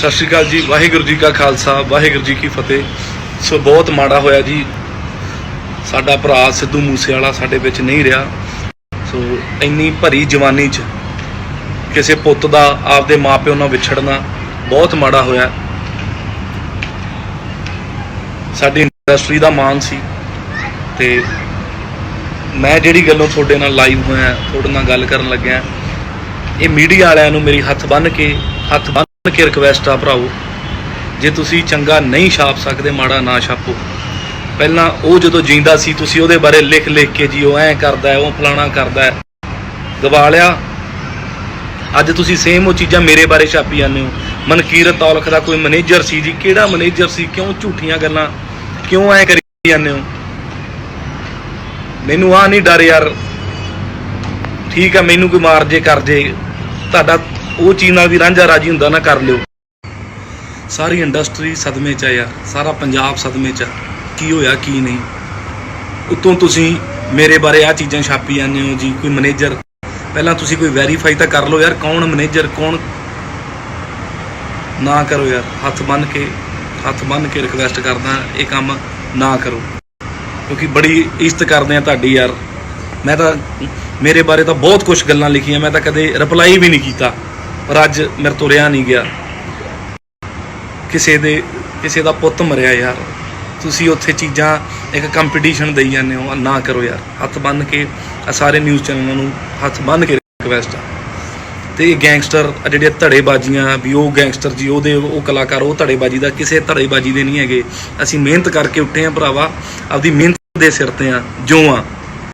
ਸਤਿ ਸ਼੍ਰੀ ਅਕਾਲ ਜੀ, ਵਾਹਿਗੁਰੂ ਜੀ ਕਾ ਖਾਲਸਾ, ਵਾਹਿਗੁਰੂ ਜੀ ਕੀ ਫਤਿਹ। ਸੋ ਬਹੁਤ ਮਾੜਾ ਹੋਇਆ ਜੀ। ਸਾਡਾ ਭਰਾ ਸਿੱਧੂ ਮੂਸੇਵਾਲਾ ਸਾਡੇ ਵਿੱਚ ਨਹੀਂ ਰਿਹਾ। ਸੋ ਇੰਨੀ ਭਰੀ ਜਵਾਨੀ 'ਚ ਕਿਸੇ ਪੁੱਤ ਦਾ ਆਪਦੇ ਮਾਪਿਓ ਨਾਲ ਵਿਛੜਨਾ ਬਹੁਤ ਮਾੜਾ ਹੋਇਆ। ਸਾਡੀ ਇੰਡਸਟਰੀ ਦਾ ਮਾਨ ਸੀ। ਤੇ ਮੈਂ ਜਿਹੜੀ ਗੱਲੋਂ ਤੁਹਾਡੇ ਨਾਲ ਲਾਈਵ ਹੋਇਆ, ਤੁਹਾਡੇ ਨਾਲ ਗੱਲ ਕਰਨ ਲੱਗਿਆ, ਇਹ ਮੀਡੀਆ ਵਾਲਿਆਂ ਨੂੰ ਮੇਰੀ ਹੱਥ ਬੰਨ ਕੇ, ਹੱਥ ਬੰਨ ਕੇ ਰਿਕਵੈਸਟ ਆ ਭਰਾਓ ਜੇ ਤੁਸੀਂ ਚੰਗਾ ਨਹੀਂ ਛਾਪ ਸਕਦੇ, ਮਾੜਾ ਨਾ ਛਾਪੋ। ਪਹਿਲਾਂ ਉਹ ਜਦੋਂ ਜਿੰਦਾ ਸੀ, ਤੁਸੀਂ ਉਹਦੇ ਬਾਰੇ ਲਿਖ ਲਿਖ ਕੇ ਜੀ, ਉਹ ਐਂ ਕਰਦਾ, ਉਹ ਫਲਾਣਾ ਕਰਦਾ। ਹੈ ਗਵਾ ਲਿਆ। ਅੱਜ ਤੁਸੀਂ ਸੇਮ ਉਹ ਚੀਜ਼ਾਂ ਮੇਰੇ ਬਾਰੇ ਛਾਪੀ ਜਾਂਦੇ ਹੋ। ਮਨਕੀਰਤ ਔਲਖ ਦਾ ਕੋਈ ਮੈਨੇਜਰ ਸੀ ਜੀ, ਕਿਹੜਾ ਮੈਨੇਜਰ ਸੀ, ਕਿਉਂ ਝੂਠੀਆਂ ਗੱਲਾਂ, ਕਿਉਂ ਐਂ ਕਰੀ ਜਾਂਦੇ ਹੋ? ਮੈਨੂੰ ਆ ਨਹੀਂ ਡਰ ਯਾਰ। ਠੀਕ ਆ, ਮੈਨੂੰ ਕੋਈ ਮਾਰ ਜੇ, ਕਰ ਜੇ। ਤੁਹਾਡਾ ਉਹ ਚੀਜ਼ ਨਾਲ ਵੀ ਰਾਂਝਾ ਰਾਜੀ ਹੁੰਦਾ ਨਾ ਕਰ ਲਿਓ। ਸਾਰੀ ਇੰਡਸਟਰੀ ਸਦਮੇ ਚ ਆ ਯਾਰ, ਸਾਰਾ ਪੰਜਾਬ ਸਦਮੇ ਚ ਆ। ਕੀ ਹੋਇਆ, ਕੀ ਨਹੀਂ? ਉਤੋਂ ਤੁਸੀਂ ਮੇਰੇ ਬਾਰੇ ਆ ਚੀਜ਼ਾਂ ਛਾਪੀ ਜਾਂਦੇ ਹੋ ਜੀ, ਕੋਈ ਮੈਨੇਜਰ ਪਹਿਲਾਂ ਤੁਸੀਂ ਕੋਈ ਵੈਰੀਫਾਈ ਤਾਂ ਕਰ ਲਓ ਯਾਰ, ਕੌਣ ਮੈਨੇਜਰ ਕੌਣ ਨਾ ਕਰੋ ਯਾਰ। ਹੱਥ ਬੰਨ ਕੇ, ਹੱਥ ਬੰਨ ਕੇ ਰਿਕਵੈਸਟ ਕਰਦਾ, ਇਹ ਕੰਮ ਨਾ ਕਰੋ। ਕਿਉਂਕਿ ਬੜੀ ਇੱਜ਼ਤ ਕਰਦੇ ਆ ਤੁਹਾਡੀ ਯਾਰ। ਮੈਂ ਤਾਂ, ਮੇਰੇ ਬਾਰੇ ਤਾਂ ਬਹੁਤ ਕੁਝ ਗੱਲਾਂ ਲਿਖੀਆਂ, ਮੈਂ ਤਾਂ ਕਦੇ ਰਿਪਲਾਈ ਵੀ ਨਹੀਂ ਕੀਤਾ। ਪਰ ਅੱਜ ਮੇਰੇ ਤੋਂ ਰਿਹਾ ਨਹੀਂ ਗਿਆ। ਕਿਸੇ ਦੇ, ਕਿਸੇ ਦਾ ਪੁੱਤ ਮਰਿਆ ਯਾਰ। ਤੁਸੀਂ ਉੱਥੇ ਚੀਜ਼ਾਂ ਇੱਕ ਕੰਪੀਟੀਸ਼ਨ ਦੇਈ ਜਾਂਦੇ ਹੋ, ਨਾ ਕਰੋ ਯਾਰ। ਹੱਥ ਬੰਨ ਕੇ ਆਹ ਸਾਰੇ ਨਿਊਜ਼ ਚੈਨਲਾਂ ਨੂੰ ਹੱਥ ਬੰਨ ਕੇ ਰਿਕਵੈਸਟ ਆ। ਤੇ ਇਹ ਗੈਂਗਸਟਰ ਜਿਹੜੇ ਧੜੇਬਾਜ਼ੀਆਂ, ਵੀ ਉਹ ਗੈਂਗਸਟਰ ਜੀ, ਉਹਦੇ ਉਹ ਕਲਾਕਾਰ, ਉਹ ਧੜੇਬਾਜ਼ੀ ਦਾ ਕਿਸੇ ਧੜੇਬਾਜ਼ੀ ਦੇ ਨਹੀਂ ਹੈਗੇ। ਅਸੀਂ ਮਿਹਨਤ ਕਰਕੇ ਉੱਠੇ ਆ ਭਰਾਵਾ। ਆਪਦੀ ਮਿਹਨਤ ਦੇ ਸਿਰ ਤੇ ਆ ਜੋ ਆ